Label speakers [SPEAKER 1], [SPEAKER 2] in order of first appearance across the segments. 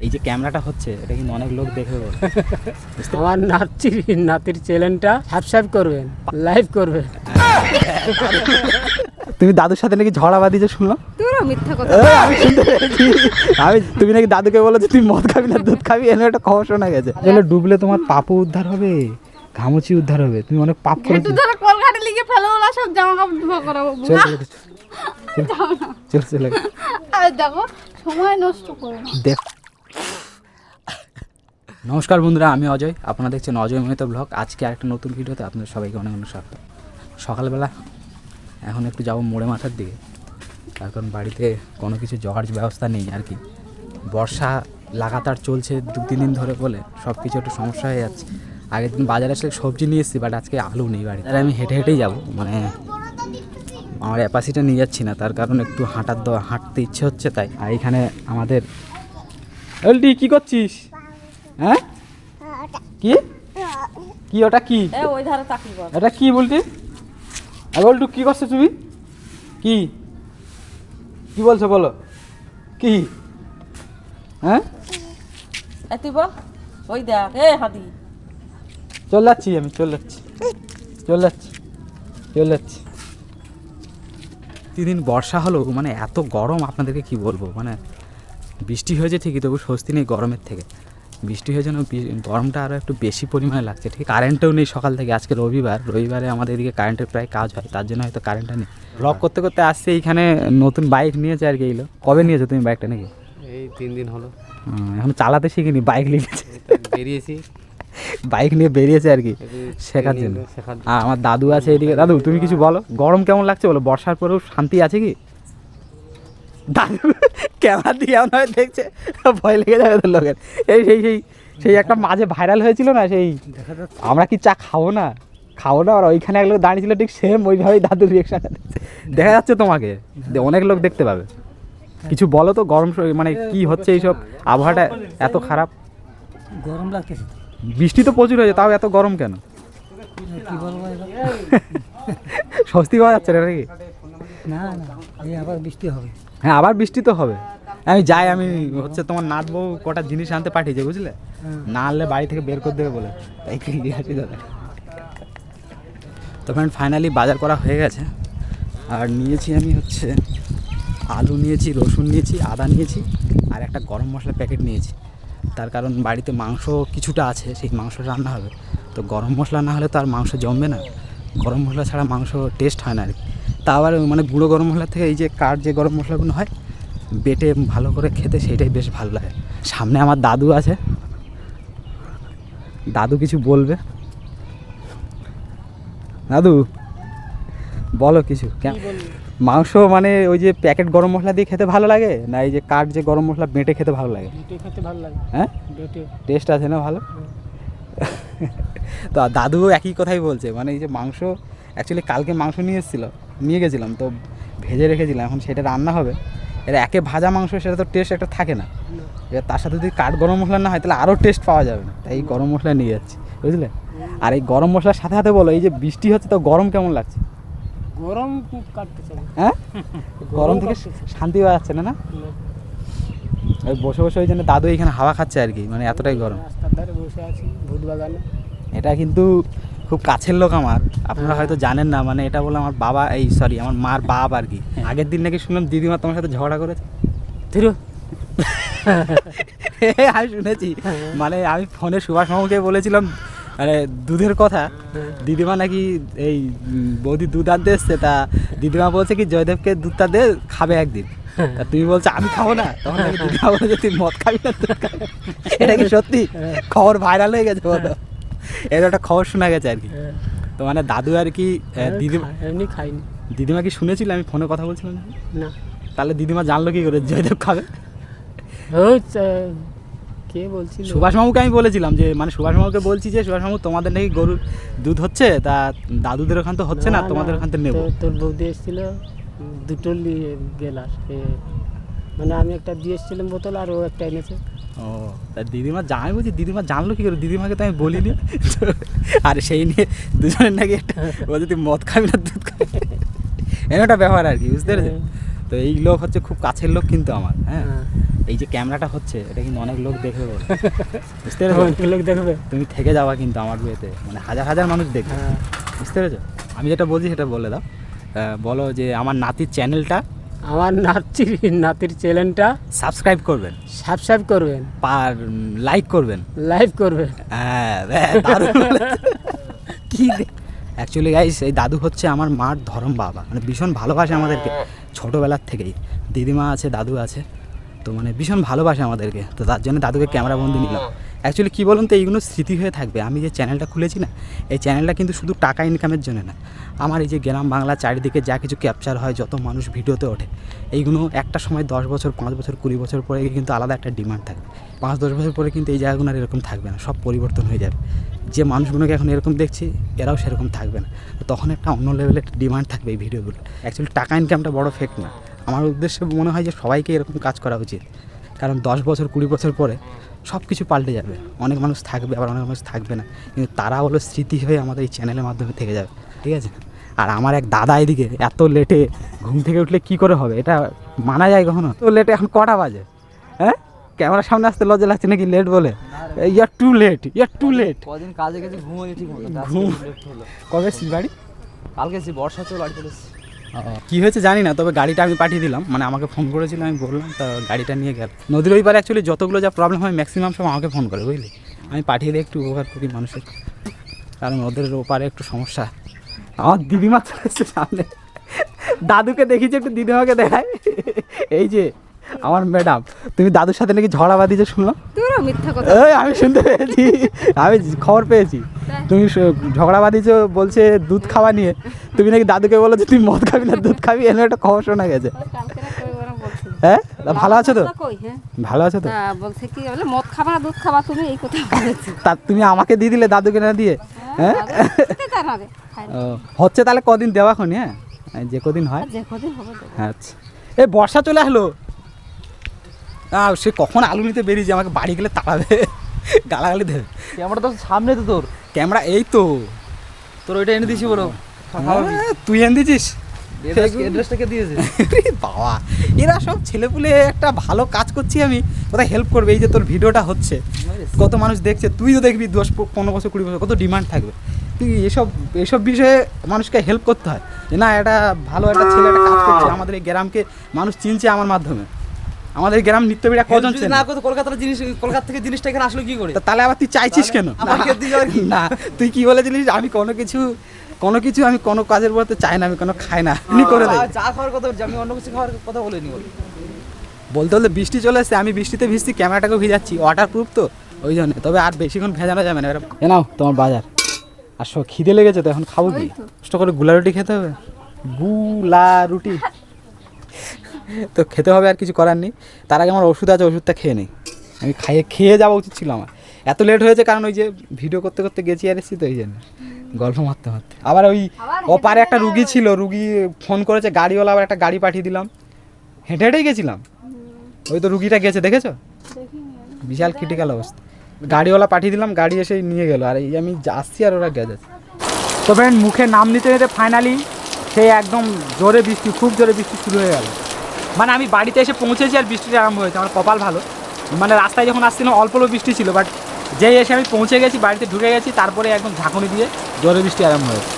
[SPEAKER 1] এই যে ক্যামেরাটা হচ্ছে এটা কিন্তু অনেক লোক দেখে
[SPEAKER 2] আমার নাতির নাতির চ্যানেলটা সাবস্ক্রাইব করবেন লাইভ করবেন।
[SPEAKER 1] তুমি দাদুর সাথে নাকি ঝগড়া বাঁধিয়েছো শুনলাম?
[SPEAKER 3] তোরা মিথ্যা কথা।
[SPEAKER 1] আমি শুনতে পেরেছি। আমি তুমি নাকি দাদুকে বলো যে তুই মদ খাবি না দুধ খাবি? এনে একটা খবর শোনা গেছে। ডুবলে তোমার পাপও উদ্ধার হবে ঘামুচি উদ্ধার হবে। তুমি অনেক পাপ
[SPEAKER 3] ধরে কলকাতা লিখে ফেলে ওরা সব জামা কাপড় ধোয়া করাবো।
[SPEAKER 1] চলো চলো চলো। চলো চলো
[SPEAKER 3] দেখো সময় নষ্ট করো
[SPEAKER 1] দেখ নমস্কার বন্ধুরা, আমি অজয়। আপনারা দেখছেন অজয় মহিত ব্লগ। আজকে আরেকটা নতুন ভিডিওতে আপনাদের সবাইকে অনেক অনেক স্বাগত। সকালবেলা এখন একটু যাব মোড়ে মাথার দিকে। কারণ বাড়িতে কোনো কিছু জোগাড় ব্যবস্থা নেই আর কি। বর্ষা লাগাতার চলছে দু তিন দিন ধরে বলে সব কিছু একটু সমস্যা হয়ে যাচ্ছে। আগের দিন বাজারে আসলে সবজি নিয়ে এসেছি বাট আজকে আলু নেই বাড়ি আর আমি হেঁটে হেঁটেই যাব মানে আমার অ্যাপাসিটা নিয়ে যাচ্ছি না, তার কারণ একটু হাঁটার হাঁটতে ইচ্ছে হচ্ছে তাই। আর এখানে আমাদের এলটি কি করছিস? হ্যাঁ? কি? কি ওটা কি?
[SPEAKER 3] এ ওই ধারে চাকরি কর।
[SPEAKER 1] এটা কি বলতি? আর বলটু কি করছ তুমি? কি? কি বলছো বলো? কি? হ্যাঁ?
[SPEAKER 4] তুই বল। ওই দেখ। এ হাতি
[SPEAKER 1] চলে যাচ্ছি আমি চলে যাচ্ছি। চলে যাচ্ছি চলে যাচ্ছি। দিন বর্ষা হলো মানে এত গরম আপনাদেরকে কি বলব? মানে বৃষ্টি হয়েছে ঠিকই তবু স্বস্তি নেই গরমের থেকে। বৃষ্টি হয়েছে না বি- গরমটা আরও একটু বেশি পরিমাণে লাগছে ঠিক কারেন্টও নেই সকাল থেকে আজকে রবিবার। রবিবারে আমাদের এদিকে কারেন্টের প্রায় কাজ হয় তার জন্য হয়তো কারেন্টটা নেই। ব্লগ করতে করতে আসছে এইখানে নতুন বাইক নিয়েছে আর কি এইগুলো কবে নিয়েছো তুমি বাইকটা নাকি?
[SPEAKER 2] এই তিন দিন হলো।
[SPEAKER 1] এখন চালাতে শিখিনি বাইক নিয়েছে।
[SPEAKER 2] বেরিয়েছি।
[SPEAKER 1] বাইক নিয়ে বেরিয়েছে আর কি শেখার জন্য। আর আমার দাদু আছে এদিকে। দাদু তুমি কিছু বলো গরম কেমন লাগছে বলো? বর্ষার পরেও শান্তি আছে কি? দাদু ক্যামেরা দিয়ে এমন হয় দেখছে ভয় লেগে যাবে তো লোকের। এই সেই সেই সেই একটা মাঝে ভাইরাল হয়েছিল না সেই আমরা কি চা খাব না? খাব না আর ওইখানে এক লোক দাঁড়িয়েছিল ঠিক সেম ওইভাবেই দাদুর রিয়েকশন দেখা যাচ্ছে তোমাকে অনেক লোক দেখতে পাবে। কিছু বলো তো গরম মানে কি হচ্ছে এইসব? আবহাওয়াটা এত খারাপ?
[SPEAKER 2] গরম লাগতেছে
[SPEAKER 1] বৃষ্টি তো প্রচুর হয়েছে তাও এত গরম কেন? স্বস্তি পাওয়া যাচ্ছে না নাকি?
[SPEAKER 2] না না এই আবার বৃষ্টি হবে।
[SPEAKER 1] হ্যাঁ আবার বৃষ্টি তো হবে। আমি যাই আমি হচ্ছে তোমার নাচবো কটা জিনিস আনতে পাঠিয়েছে বুঝলে? না আনলে বাড়ি থেকে বের করে দেবে বলে। তাই কিনে আসি দাদা। তো ফ্রেন্ড ফাইনালি বাজার করা হয়ে গেছে। আর নিয়েছি আমি হচ্ছে আলু নিয়েছি রসুন নিয়েছি আদা নিয়েছি আর একটা গরম মশলা প্যাকেট নিয়েছি। তার কারণ বাড়িতে মাংস কিছুটা আছে সেই মাংস রান্না হবে। তো গরম মশলা না হলে তো আর মাংস জমবে না। গরম মশলা ছাড়া মাংস টেস্ট হয় না আর কি। তা আবার মানে গুঁড়ো গরম মশলা থেকে এই যে কার যে গরম মশলাগুলো হয় বেটে ভালো করে খেতে সেটাই বেশ ভালো লাগে। সামনে আমার দাদু আছে। দাদু কিছু বলবে? দাদু বলো কিছু। কেন- মাংস মানে ওই যে প্যাকেট গরম মশলা দিয়ে খেতে ভালো লাগে না এই যে কাঠ যে গরম মশলা বেটে খেতে ভালো লাগে?
[SPEAKER 2] খেতে ভালো লাগে।
[SPEAKER 1] হ্যাঁ? টেস্ট আছে না ভালো? তো দাদু একই কথাই বলছে মানে এই যে মাংস অ্যাকচুয়ালি কালকে মাংস নিয়ে এসেছিল। নিয়ে গেছিলাম তো ভেজে রেখেছিলাম এখন সেটা রান্না হবে। এর একে ভাজা মাংস সেটা তো টেস্ট একটা থাকে না। এবার তার সাথে যদি কাঠ গরম মশলা না হয় তাহলে আরও টেস্ট পাওয়া যাবে না। তাই এই গরম মশলা নিয়ে যাচ্ছি বুঝলে? আর এই গরম মশলার সাথে সাথে বলো এই যে বৃষ্টি হচ্ছে তো গরম কেমন লাগছে?
[SPEAKER 2] গরম
[SPEAKER 1] হ্যাঁ? গরম থেকে শান্তি পাওয়া যাচ্ছে না না? ওই বসে বসে ওই জন্য দাদু এখানে হাওয়া খাচ্ছে আর কি মানে এতটাই গরম। এটা কিন্তু খুব কাছের লোক আমার। আপনারা হয়তো জানেন না মানে এটা বলে আমার বাবা এই সরি আমার মার বাপ আর কি। আগের দিন নাকি শুনলাম দিদিমা তোমার সাথে ঝগড়া করেছে।
[SPEAKER 2] ধীরু।
[SPEAKER 1] আমি শুনেছি। মানে আমি ফোনে সুভাষ মামুকে বলেছিলাম মানে দুধের কথা। দিদিমা নাকি এই বৌদি দুধ আনতে এসছে তা দিদিমা বলছে কি জয়দেবকে দুধটা দে খাবে একদিন। তা তুমি বলছো আমি খাব না। তখন দিদিমা বলছে তুই মদ খাবি না। এটা কি সত্যি? খবর ভাইরাল হয়ে গেছে বলো। এর একটা খবর শোনা গেছে আর কি। তো মানে দাদু আর কি দিদিমা
[SPEAKER 2] এমনি খাইনি
[SPEAKER 1] দিদিমা কি শুনেছিল? আমি ফোনে কথা বলছিলাম
[SPEAKER 2] না।
[SPEAKER 1] তাহলে দিদিমা জানলো কি করে? জয়দেব খাবে?
[SPEAKER 2] ওই কে বলছিল?
[SPEAKER 1] সুভাষ মামুকে আমি বলেছিলাম যে মানে সুভাষ মামুকে বলছি যে সুভাষ মামু তোমাদের নাকি গরুর দুধ হচ্ছে? তা দাদুদের ওখান তো হচ্ছে না তোমাদের ওখান থেকে নেব।
[SPEAKER 2] তোর বৌদি এসেছিল দুটো গেলাস মানে আমি একটা দিয়ে এসেছিলাম বোতল আর ও একটা এনেছে।
[SPEAKER 1] ও তা দিদিমা জানাই বলছি দিদিমা জানলো কি করে? দিদিমাকে তো আমি বলিনি। আর সেই নিয়ে দুজনের নাকি একটা বলছে তুই মদ খাবি না দুধ খাবি এমন একটা ব্যাপার আর কি বুঝতে পেরেছ? তো এই লোক হচ্ছে খুব কাছের লোক কিন্তু আমার হ্যাঁ?
[SPEAKER 2] হ্যাঁ।
[SPEAKER 1] এই যে ক্যামেরাটা হচ্ছে এটা কিন্তু অনেক লোক দেখবে বুঝতে পেরেছ?
[SPEAKER 2] লোক দেখবে।
[SPEAKER 1] তুমি থেকে যাওয়া কিন্তু আমার বিয়েতে মানে হাজার হাজার মানুষ দেখবে।
[SPEAKER 2] হ্যাঁ।
[SPEAKER 1] বুঝতে পেরেছ? আমি যেটা বলছি সেটা বলে দাও। বলো যে আমার নাতির চ্যানেলটা
[SPEAKER 2] আমার নাতির নাতির চ্যানেলটা
[SPEAKER 1] সাবস্ক্রাইব করবেন।
[SPEAKER 2] সাবস্ক্রাইব করবেন।
[SPEAKER 1] পার লাইক করবেন।
[SPEAKER 2] লাইক করবেন।
[SPEAKER 1] হ্যাঁ। কি অ্যাকচুয়ালি গাইস এই দাদু হচ্ছে আমার মার ধরম বাবা। মানে ভীষণ ভালোবাসে আমাদেরকে ছোটোবেলার থেকেই। দিদিমা আছে দাদু আছে। তো মানে ভীষণ ভালোবাসে আমাদেরকে। তো তার জন্য দাদুকে ক্যামেরা বন্দি নিলাম। অ্যাকচুয়ালি কী বলুন তো, এইগুলো স্মৃতি হয়ে থাকবে। আমি যে চ্যানেলটা খুলেছি না, এই চ্যানেলটা কিন্তু শুধু টাকা ইনকামের জন্য না। আমার এই যে গ্রাম বাংলা চারিদিকে যা কিছু ক্যাপচার হয়, যত মানুষ ভিডিওতে ওঠে, এইগুলো একটা সময় দশ বছর, পাঁচ বছর, কুড়ি বছর পরে কিন্তু আলাদা একটা ডিমান্ড থাকবে। পাঁচ, দশ বছর পরে কিন্তু এই জায়গাগুলো আর এরকম থাকবে না, সব পরিবর্তন হয়ে যাবে। যে মানুষগুলোকে এখন এরকম দেখছি, এরাও সেরকম থাকবে না। তখন একটা অন্য লেভেলের ডিমান্ড থাকবে এই ভিডিওগুলো। অ্যাকচুয়ালি টাকা ইনকামটা বড় ফেক না। আমার উদ্দেশ্যে মনে হয় যে সবাইকে এরকম কাজ করা উচিত। কারণ দশ বছর, কুড়ি বছর পরে সব কিছু পাল্টে যাবে। অনেক মানুষ থাকবে আবার অনেক মানুষ থাকবে না। কিন্তু তারা হলো স্মৃতি হয়ে আমাদের এই চ্যানেলের মাধ্যমে থেকে যাবে ঠিক আছে? আর আমার এক দাদা এদিকে এত লেটে ঘুম থেকে উঠলে কি করে হবে? এটা মানা যায় কখনো? তো লেটে এখন কটা বাজে? হ্যাঁ? ক্যামেরার সামনে আসতে লজ্জা লাগছে নাকি লেট বলে? ইয়ার টু লেট ইয়ার টু লেট
[SPEAKER 5] কদিন কাজে গেছি ঘুমোই ঠিক মতো।
[SPEAKER 1] ঘুম। কবে এসছিস বাড়ি?
[SPEAKER 5] কালকে এসেছি বর্ষা চলে বাড়ি চলে
[SPEAKER 1] কি হয়েছে জানি না, তবে গাড়িটা আমি পাঠিয়ে দিলাম। মানে আমাকে ফোন করেছিল, আমি বললাম, তা গাড়িটা নিয়ে গেল। নদীর ওই পারে অ্যাকচুয়ালি যতগুলো যা প্রবলেম হয় ম্যাক্সিমাম সব আমাকে ফোন করে, বুঝলি? আমি পাঠিয়ে দিই একটু উপকার করি মানুষের। কারণ ওদের ওপারে একটু সমস্যা। আমার দিদিমা চলে এসছে সামনে। দাদুকে দেখিছে একটু দিদিমাকে দেখায় এই যে আমার ম্যাডাম তুমি দাদুর সাথে নাকি ঝগড়া বাঁধিয়েছো শুনলাম?
[SPEAKER 3] তোরা মিথ্যা কথা।
[SPEAKER 1] এই আমি শুনতে পেয়েছি আমি খবর পেয়েছি। তুমি স- ঝগড়া বাঁধিয়েছো বলছে দুধ খাওয়া নিয়ে। তুমি নাকি দাদুকে বলো যে তুই মদ খাবি না দুধ খাবি? এনে একটা খবর শোনা গেছে।
[SPEAKER 3] বলছিল।
[SPEAKER 1] হ্যাঁ? ভালো আছো তো?
[SPEAKER 3] হ্যাঁ?
[SPEAKER 1] ভালো আছো তো?
[SPEAKER 3] বলছে কি বলে মদ খাবা না দুধ খাবা তুমি এই কথা বলেছ।
[SPEAKER 1] তা তুমি আমাকে দিয়ে দিলে দাদুকে না দিয়ে? হ্যাঁ। ও, হচ্ছে তাহলে কদিন দেওয়া খন হ্যাঁ? যে কদিন হয়?
[SPEAKER 3] যে কদিন হবে
[SPEAKER 1] আচ্ছা। এই বর্ষা চলে আসলো। সে কখন আলু নিতে বেরিয়েছে আমাকে বাড়ি গেলে তাড়াবে গালাগালি দেবে
[SPEAKER 5] ক্যামেরা তো সামনে তো তোর
[SPEAKER 1] ক্যামেরা এই তো
[SPEAKER 5] তোর ওইটা এনে দিছি বলো
[SPEAKER 1] হ্যাঁ, তুই এনে আরে বাবা এরা সব ছেলেপুলে একটা ভালো কাজ করছি আমি কোথায় হেল্প করবে এই যে তোর ভিডিওটা হচ্ছে কত মানুষ দেখছে তুই তো দেখবি দশ পনেরো বছর কুড়ি বছর কত ডিমান্ড থাকবে তুই এসব এসব বিষয়ে মানুষকে হেল্প করতে হয় যে না এটা ভালো একটা ছেলে একটা কাজ করছে আমাদের এই গ্রামকে মানুষ চিনছে আমার মাধ্যমে আমাদের গ্রাম নিত্যবিড়া কজন
[SPEAKER 5] যদি
[SPEAKER 1] চেনে?
[SPEAKER 5] না করতো কলকাতার জিনিস কলকাতা থেকে জিনিসটা এখানে আসলো কি করে?
[SPEAKER 1] তা তাহলে আবার তুই চাইছিস কেন? না তুই কি বলেছিলিস আমি কোনো কিছু কোনো কিছু আমি কোনো কাজের বলতে চাই না আমি কোনো খাই না এমনি করে দেয়
[SPEAKER 5] চা খাওয়ার কথা বলছি, আমি অন্য কিছু খাওয়ার কথা বলিনি বল।
[SPEAKER 1] বলতে বলতে বৃষ্টি চলে এসছে আমি বৃষ্টিতে ভিজছি ক্যামেরাটাকে ভিজাচ্ছি ওয়াটার প্রুফ তো ওই জন্য। তবে আর বেশিক্ষণ ভেজানো যাবে না নাও তোমার বাজার। আর সব খিদে লেগেছে তো এখন খাব কি? কষ্ট করে গুলা রুটি খেতে হবে? গুলা রুটি। তো খেতে হবে আর কিছু করার নেই। তার আগে আমার ওষুধ আছে ওষুধটা খেয়ে নেই। আমি খাইয়ে খেয়ে যাওয়া উচিত ছিল আমার। এত লেট হয়েছে কারণ ওই যে ভিডিও করতে করতে গেছি আর এসেছি তো এই জন্য। গল্প মারতে মারতে। আবার ওই ওপারে একটা রুগী ছিল রুগী ফোন করেছে গাড়িওয়ালা আবার একটা গাড়ি পাঠিয়ে দিলাম। হেঁটে হেঁটেই গেছিলাম। ওই তো রুগীটা গেছে দেখেছ? বিশাল ক্রিটিক্যাল অবস্থা। গাড়িওয়ালা পাঠিয়ে দিলাম গাড়ি এসে নিয়ে গেলো। আর এই আমি আসছি আর ওরা গেছে। তো ফ্রেন্ড মুখে নাম নিতে নিতে ফাইনালি সেই একদম জোরে বৃষ্টি খুব জোরে বৃষ্টি শুরু হয়ে গেল। মানে আমি বাড়িতে এসে পৌঁছেছি আর বৃষ্টিটা আরম্ভ হয়েছে আমার কপাল ভালো। মানে রাস্তায় যখন আসছিলাম অল্প অল্প বৃষ্টি ছিল বাট যেই এসে আমি পৌঁছে গেছি বাড়িতে ঢুকে গেছি তারপরে একদম ঝাঁকুনি দিয়ে জোরে বৃষ্টি আরম্ভ হয়েছে।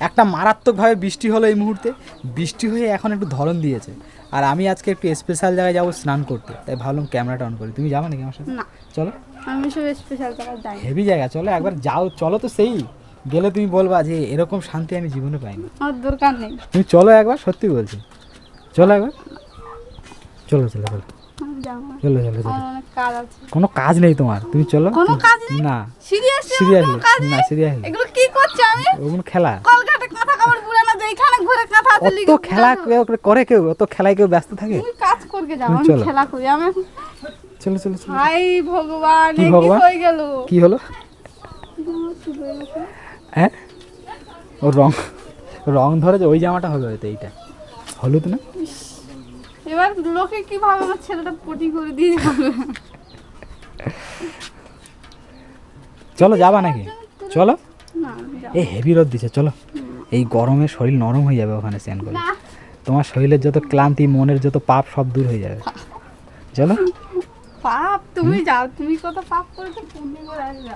[SPEAKER 1] একটা মারাত্মকভাবে বৃষ্টি হলো এই মুহূর্তে। বৃষ্টি হয়ে এখন একটু ধরন দিয়েছে। আর আমি আজকে একটু স্পেশাল জায়গায় যাব স্নান করতে। তাই ভাবলাম ক্যামেরাটা অন করি। তুমি যাবে নাকি আমার সাথে? চলো।
[SPEAKER 3] আমি সব স্পেশাল জায়গায় যাই।
[SPEAKER 1] হেভি জায়গা। চলো একবার যাও। চলো তো সেই। গেলে তুমি বলবা যে এরকম শান্তি আমি জীবনে পাইনি।
[SPEAKER 3] আমার দরকার নেই।
[SPEAKER 1] তুমি চলো একবার সত্যি বলছি। চলো একবার। চলো চলো চলো। চলো চলো চলো। কোনো কাজ নেই তোমার। তুমি চলো। না।
[SPEAKER 3] সিরিয়াসলি
[SPEAKER 1] না সিরিয়াসলি।
[SPEAKER 3] এগুলো কি করছি আমি?
[SPEAKER 1] ওগুলো খেলা।
[SPEAKER 3] কলকাতা কাঁথা কাপড় পুরানো যেখানে ঘুরে কাঁথা আছে
[SPEAKER 1] অত
[SPEAKER 3] লিখে।
[SPEAKER 1] খেলা। করে কেউ? অত খেলায় কেউ ব্যস্ত থাকে?
[SPEAKER 3] তুমি কাজ করকে যাও আমি
[SPEAKER 1] চলো।
[SPEAKER 3] খেলা করি। আমি এখন
[SPEAKER 1] চলো চলো চলো।
[SPEAKER 3] হাই ভগবান
[SPEAKER 1] কি ভগবান?
[SPEAKER 3] হয়ে গেল?
[SPEAKER 1] কি হলো? হ্যাঁ? ও রং রং ধরে যে ওই জামাটা হবে হয়তো এইটা। হলুদ না?
[SPEAKER 3] এবার লোকে কি ভাবে আমার ছেলেটা পটি করে দিয়ে যাবে?
[SPEAKER 1] চলো যাবা নাকি? চলো। এই হেভি রোদ দিছে চলো। এই গরমে শরীর নরম হয়ে যাবে ওখানে স্নান করে তোমার শরীরের যত ক্লান্তি মনের যত পাপ সব দূর হয়ে যাবে। চলো।
[SPEAKER 3] পাপ? তুমি যাও তুমি কত পাপ করেছ পুণ্য করে আসবে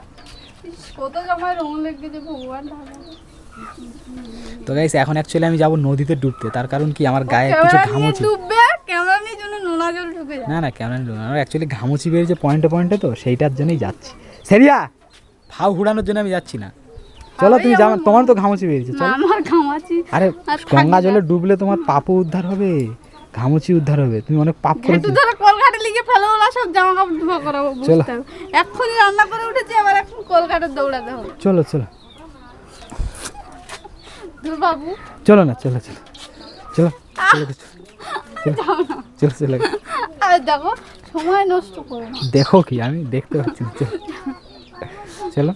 [SPEAKER 3] কত জমায় রং লেগেছে ভগবান ভালো।
[SPEAKER 1] তো গাইস এখন অ্যাকচুয়ালি আমি যাব নদীতে ডুবতে। তার কারণ কি আমার গায়ে কিছু
[SPEAKER 3] নিয়ে
[SPEAKER 1] ঘামুচি।
[SPEAKER 3] ডুববে ক্যামেরা নিয়ে জন্য নোনা জল ঢুকে যায়।
[SPEAKER 1] না না কেমন আমার অ্যাকচুয়ালি ঘামুচি বেরিয়েছে পয়েন্টে পয়েন্টে তো সেইটার জন্যই যাচ্ছি। সেরিয়া ফাউ হুড়ানোর জন্য আমি যাচ্ছি না। চলো তুমি যাও তোমার তো ঘামুচি বেরিয়েছে চলো।
[SPEAKER 3] আমার ঘামাচি
[SPEAKER 1] আরে গঙ্গা জলে ডুবলে তোমার পাপও উদ্ধার হবে ঘামুচি উদ্ধার হবে। তুমি অনেক পাপ করেছ।
[SPEAKER 3] ধরে কলকাতা লিখে ফেলে ওলা সব জামা কাপড় ধোয়া করাবো। বুঝতে এক্ষুনি রান্না করে উঠেছি আবার এখন কলকাতা দৌড়াতে হবে।
[SPEAKER 1] চলো চলো।
[SPEAKER 3] বাবু
[SPEAKER 1] চলো না চলো চলো। চলো চলো চলো
[SPEAKER 3] দেখো সময় নষ্ট করো
[SPEAKER 1] দেখো কি আমি দেখতে পাচ্ছি না চলো।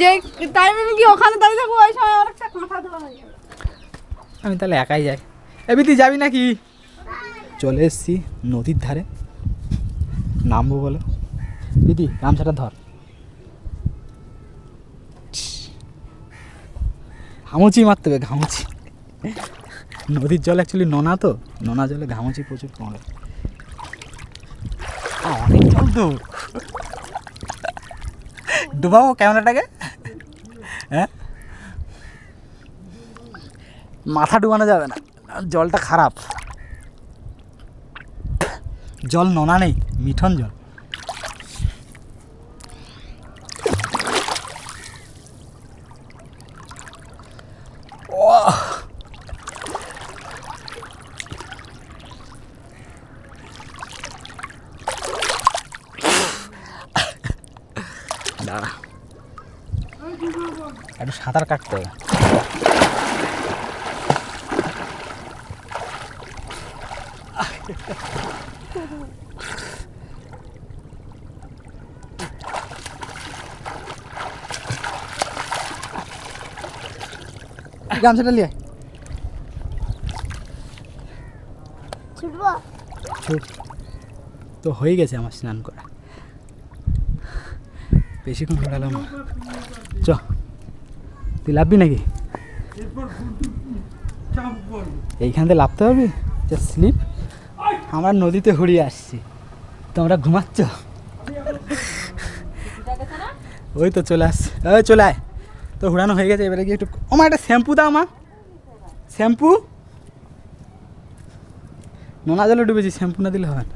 [SPEAKER 3] যে টাইমে আমি কি ওখানে দাঁড়িয়ে থাকব? ওই সময় ধোয়া হয়ে যাবে
[SPEAKER 1] আমি তাহলে একাই যাই। এবিতি যাবি নাকি? চলে এসছি নদীর ধারে। নামবো বলো। দিদি গামছাটা ধর। ঘামুচি মারতে হবে, ঘামুচি। নদীর জল অ্যাকচুয়ালি নোনা তো, নোনা জলে ঘামুচি প্রচুর পড়ে অনেক জল তো। ডুবাবো ক্যামেরাটাকে। হ্যাঁ? মাথা ডুবানো যাবে না, জলটা খারাপ। জল নোনা নেই, মিঠন জল। ওহ! দাঁড়া একটু সাঁতার কাটতে হবে গামছাটা লিয়ে তো হয়ে গেছে আমার স্নান করা। বেশিক্ষণ ঘোরালাম না। চ। তুই লাভবি নাকি? এইখান থেকে লাভতে পারবি যা স্লিপ আমরা নদীতে ঘুরিয়ে আসছি। তোমরা ঘুমাচ্ছ? ওই তো চলে আস ওই চলে আয়। তো হুড়ানো হয়ে গেছে, এবারে গিয়ে একটু ও একটা শ্যাম্পু দাও মা। শ্যাম্পু? নোনা জলে ডুবেছি, শ্যাম্পু না দিলে
[SPEAKER 6] হয়.